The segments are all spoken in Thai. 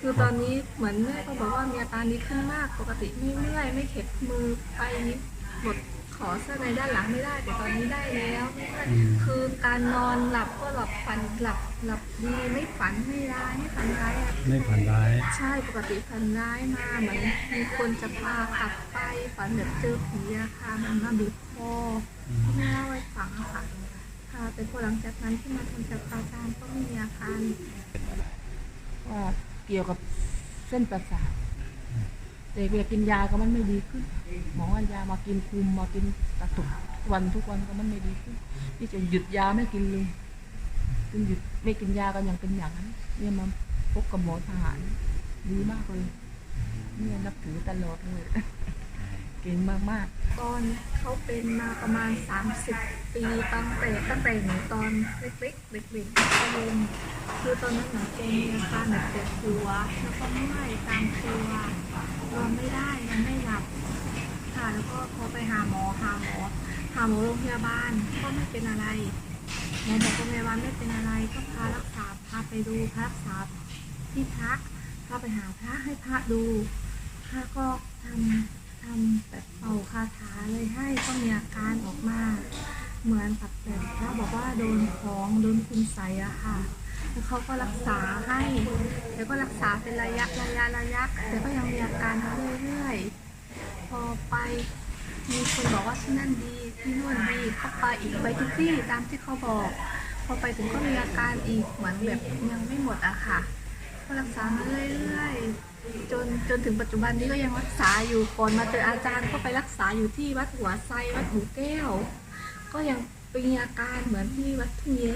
คือตอนนี้เหมือนแม่ก็บอกว่ามีอาการดีขึ้นมากปกติไม่เมื่อยไม่เข็บมือไปหมดขอเสื้อในด้านหลังไม่ได้ แต่ตอนนี้ได้แล้วอืม คือการนอนหลับก็หลับฝันหลับหลับดีไม่ฝันไม่ร้ายไม่ฝันร้ายอะไม่ผ่านร้าย ใช่ปกติฝันร้ายมาเหมือนมีคนจะพากลับไปฝันแบบเจอผีอะค่ะมันมาบีบคอที่แม่เล่าให้ฟังอะค่ะค่ะแต่พอหลังจากนั้นที่มาทำจากอาจารย์ก็ไม่มีอาการว่า เกี่ยวกับเส้นประสาทแต่เวลากินยาก็มันไม่ดีขึ้นหมอว่ายามากินคุมมากินตะตุกทุกวันทุกวันก็มันไม่ดีขึ้นที่จะหยุดยาไม่กินเลยจนหยุดไม่กินยาก็ยังเป็นอย่างนั้น เนี่ยมาพบกับหมอทหารดีมากเลยเนี่ยนับถือตลอดเลย เก่งมากๆตอนเขาเป็นมาประมาณ 30 ปีตั้งแต่ตั้งแต่หนูตอนเล็กๆเด็กๆก็เรียนคือตอนนั้นหนูจะมีอาการแบบเจ็บหัวแล้วก็เมื่อยตามตัวนอนไม่ได้นอนไม่หลับค่ะแล้วก็พอไปหาหมอหาหมอหาหมอโรงพยาบาลก็ไม่เป็นอะไรหมอบอกโรงพยาบาลไม่เป็นอะไรก็พารักษาพาไปดูพารักษาที่พักพาไปหาพระให้พระดูพระก็ทำ ทำแบบเป่าคาถาเลยให้ก็มีอาการออกมา เหมือนกับแบบพระบอกว่าโดนของโดนคุณใสอะค่ะ แล้วเขาก็รักษาให้ แล้วก็รักษาเป็นระยะระยะระยะ แต่ก็ยังมีอาการเรื่อยๆ พอไปมีคนบอกว่าที่นั่นดีที่นู่นดีเขาไปอีกไปทุกที่ตามที่เขาบอก พอไปถึงก็มีอาการอีกเหมือนแบบยังไม่หมดอะค่ะ ก็รักษามาเรื่อยๆจนจนถึงปัจจุบันนี้ก็ยังรักษาอยู่ก่อนมาเจออาจารย์ก็ไปรักษาอยู่ที่วัดหัวไซวัดหูแก้ว ก็ยังมีอาการเหมือนที่วัดทุ่งเย้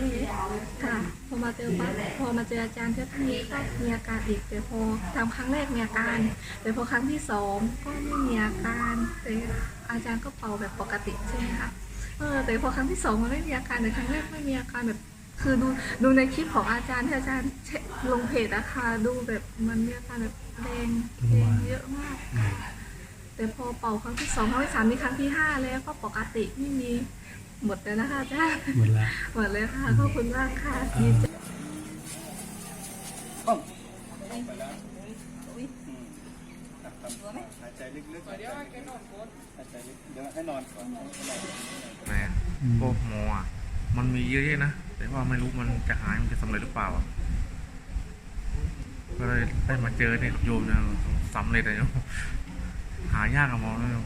ค่ะพอมาเจอปัพอมาเจออาจารย์ที่ทุ่งเย้ก็มีอาการอีกแต่พอทำครั้งแรกมีอาการ แต่พอครั้งที่สองก็ไม่มีอาการแต่อาจารย์ก็เป่าแบบปกติใช่ไหมคะเออแต่พอครั้งที่สองมันไม่มีอาการแต่ครั้งแรกไม่มีอาการแบบ คือดูดูในคลิปของอาจารย์ที่อาจารย์เช็คลงเพจอะค่ะดูแบบมันมีอาการแบบแดงแดงเยอะมากแต่พอเป่าครั้งที่สองครั้งที่สามมีครั้งที่ห้าแล้วก็ปกติไม่มีหมดแล้วนะคะอาจารย์หมดแล้วหมดเลยค่ะขอบคุณมากค่ะดีใจหายใจลึกๆเดี๋ยวให้แกนอนก่อนหายใจลึกเดี๋ยวให้นอนก่อนแหมพวกหมออะ มันมีเยอะแยะนะ แต่ว่าไม่รู้มันจะหายมันจะสำเร็จหรือเปล่า ก็เลยได้มาเจอเนี่ยโยมเนี่ยสำเร็จเลยหายากอะหมอเนะโย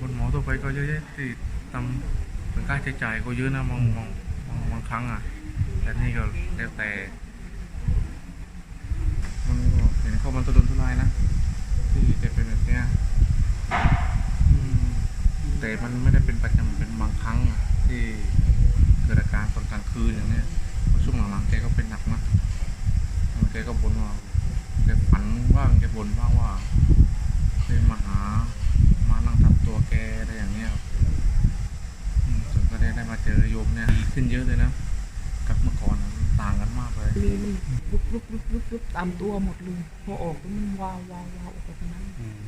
คนหมอทั่วไปก็เยอะแยะที่ทำเป็นค่าใช้จ่ายก็เยอะนะบางบางบางบางครั้งอะแต่นี่ก็แล้วแต่มันก็เห็นเขามันตุนทุรายนะที่จะเป็นแบบเนี้ย แต่มันไม่ได้เป็นประจำเป็นบางครั้งอะที่เกิดอาการตอนกลางคืนอย่างเนี้ยเพราะช่วงหลังๆแกก็เป็นหนักนะแกก็บ่นว่าแกฝันว่างแกบ่นบ้างว่าเคยมาหามานั่งทับตัวแกอะไรอย่างเงี้ยครับอืมจนก็ได้ได้มาเจอโยมเนี่ยดีขึ้นเยอะเลยนะกับเมื่อก่อนอะมันต่างกันมากเลยเลยเลยลุกลุกลุกลุกลุกตามตัวหมดเลยพอออกก็มันวาววาววาวออกไปตรงนั้นอืม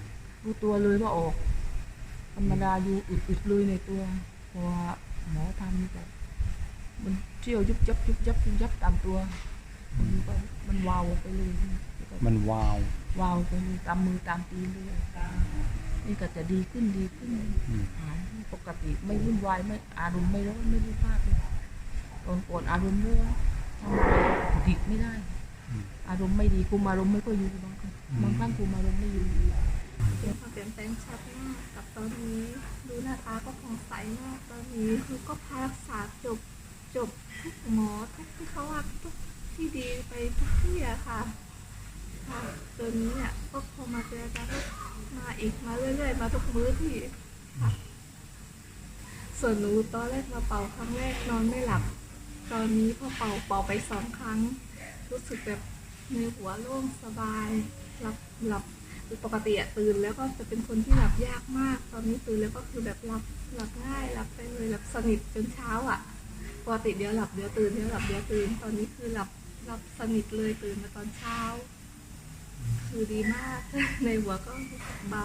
รู้ตัวเลยว่าออก ธรรมดาอยู่อึดอึดเลยในตัวเพราะว่าหมอทำแบบมันเที่ยวยุบยับยุบยับยุบยับตามตัวมันก็มันวาวออกไปเลยมันวาว วาวไปเลยตามมือตามตีนเลยนี่ก็จะดีขึ้นดีขึ้นอืมหายปกติไม่วุ่นวายไม่อารมณ์ไม่ร้อนไม่รู้ภาคเลยตอนก่อนอารมณ์ร้อนทำอะไรดิกไม่ได้อืมอารมณ์ไม่ดีคุมอารมณ์ไม่ก็อยู่บางครั้งอืมบางครั้งคุมอารมณ์ไม่อยู่ เดี๋ยวความเปลี่ยนแปลงชัดมากกับตอนนี้ดูหน้าตา ก็ผ่องใสมากตอนนี้คือก็พารักษาจบจบทุกหมอทุกที่เขาว่าทุกที่ดีไปทุกที่อะค่ะค่ะตอนนี้เนี่ยก็พอมาเจออาจารย์ก็มาอีกมาเรื่อยๆ มาทุกมื้อที่ค่ะส่วนหนูตอนแรกมาเป่าครั้งแรกนอนไม่หลับ ตอนนี้พอเป่าเป่าไปสองครั้ง รู้สึกแบบในหัวโล่งสบายหลับหลับ คือปกติอะตื่นแล้วก็จะเป็นคนที่หลับยากมาก ตอนนี้ตื่นแล้วก็คือแบบหลับหลับง่ายหลับไปเลยหลับสนิทจนเช้าอะปกติเดี๋ยวหลับเดี๋ยวตื่นเดี๋ยวหลับเดี๋ยวตื่น ตอนนี้คือหลับหลับสนิทเลยตื่นมาตอนเช้า คือดีมากในหัวก็เบา